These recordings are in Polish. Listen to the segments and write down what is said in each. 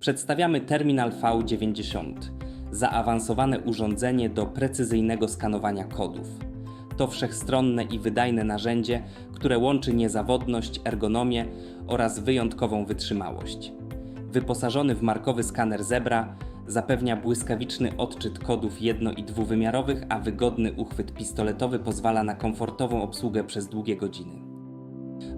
Przedstawiamy Terminal V90, zaawansowane urządzenie do precyzyjnego skanowania kodów. To wszechstronne i wydajne narzędzie, które łączy niezawodność, ergonomię oraz wyjątkową wytrzymałość. Wyposażony w markowy skaner Zebra, zapewnia błyskawiczny odczyt kodów jedno- i dwuwymiarowych, a wygodny uchwyt pistoletowy pozwala na komfortową obsługę przez długie godziny.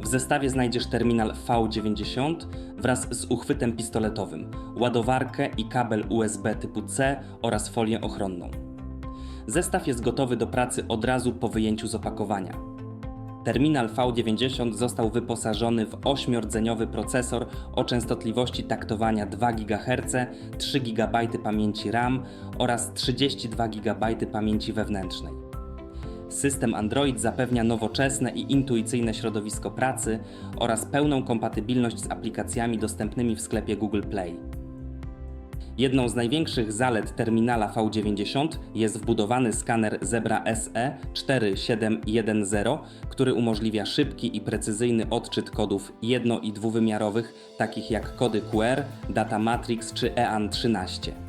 W zestawie znajdziesz terminal V90 wraz z uchwytem pistoletowym, ładowarkę i kabel USB typu C oraz folię ochronną. Zestaw jest gotowy do pracy od razu po wyjęciu z opakowania. Terminal V90 został wyposażony w 8-rdzeniowy procesor o częstotliwości taktowania 2 GHz, 3 GB pamięci RAM oraz 32 GB pamięci wewnętrznej. System Android zapewnia nowoczesne i intuicyjne środowisko pracy oraz pełną kompatybilność z aplikacjami dostępnymi w sklepie Google Play. Jedną z największych zalet terminala V90 jest wbudowany skaner Zebra SE 4710, który umożliwia szybki i precyzyjny odczyt kodów jedno- i dwuwymiarowych, takich jak kody QR, Data Matrix czy EAN13.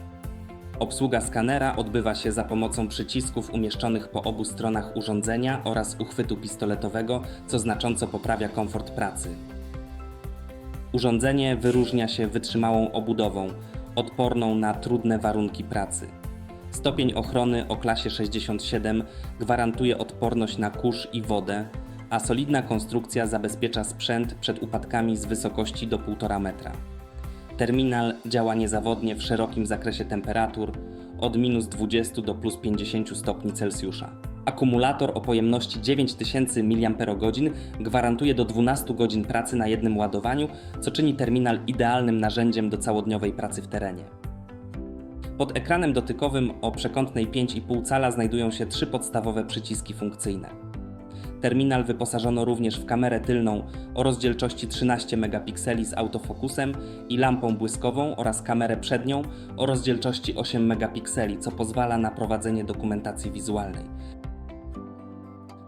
Obsługa skanera odbywa się za pomocą przycisków umieszczonych po obu stronach urządzenia oraz uchwytu pistoletowego, co znacząco poprawia komfort pracy. Urządzenie wyróżnia się wytrzymałą obudową, odporną na trudne warunki pracy. Stopień ochrony o klasie 67 gwarantuje odporność na kurz i wodę, a solidna konstrukcja zabezpiecza sprzęt przed upadkami z wysokości do 1,5 metra. Terminal działa niezawodnie w szerokim zakresie temperatur od minus 20 do plus 50 stopni Celsjusza. Akumulator o pojemności 9000 mAh gwarantuje do 12 godzin pracy na jednym ładowaniu, co czyni terminal idealnym narzędziem do całodniowej pracy w terenie. Pod ekranem dotykowym o przekątnej 5,5 cala znajdują się trzy podstawowe przyciski funkcyjne. Terminal wyposażono również w kamerę tylną o rozdzielczości 13 megapikseli z autofokusem i lampą błyskową oraz kamerę przednią o rozdzielczości 8 megapikseli, co pozwala na prowadzenie dokumentacji wizualnej.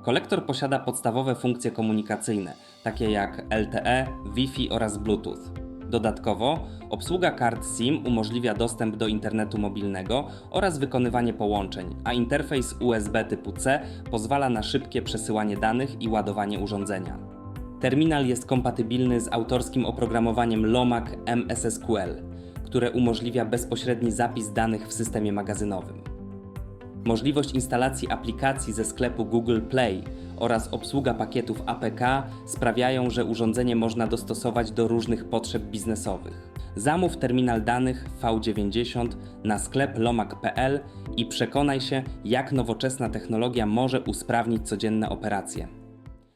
Kolektor posiada podstawowe funkcje komunikacyjne, takie jak LTE, Wi-Fi oraz Bluetooth. Dodatkowo, obsługa kart SIM umożliwia dostęp do internetu mobilnego oraz wykonywanie połączeń, a interfejs USB typu C pozwala na szybkie przesyłanie danych i ładowanie urządzenia. Terminal jest kompatybilny z autorskim oprogramowaniem Lomac MSSQL, które umożliwia bezpośredni zapis danych w systemie magazynowym. Możliwość instalacji aplikacji ze sklepu Google Play oraz obsługa pakietów APK sprawiają, że urządzenie można dostosować do różnych potrzeb biznesowych. Zamów terminal danych V90 na sklep lomak.pl i przekonaj się, jak nowoczesna technologia może usprawnić codzienne operacje.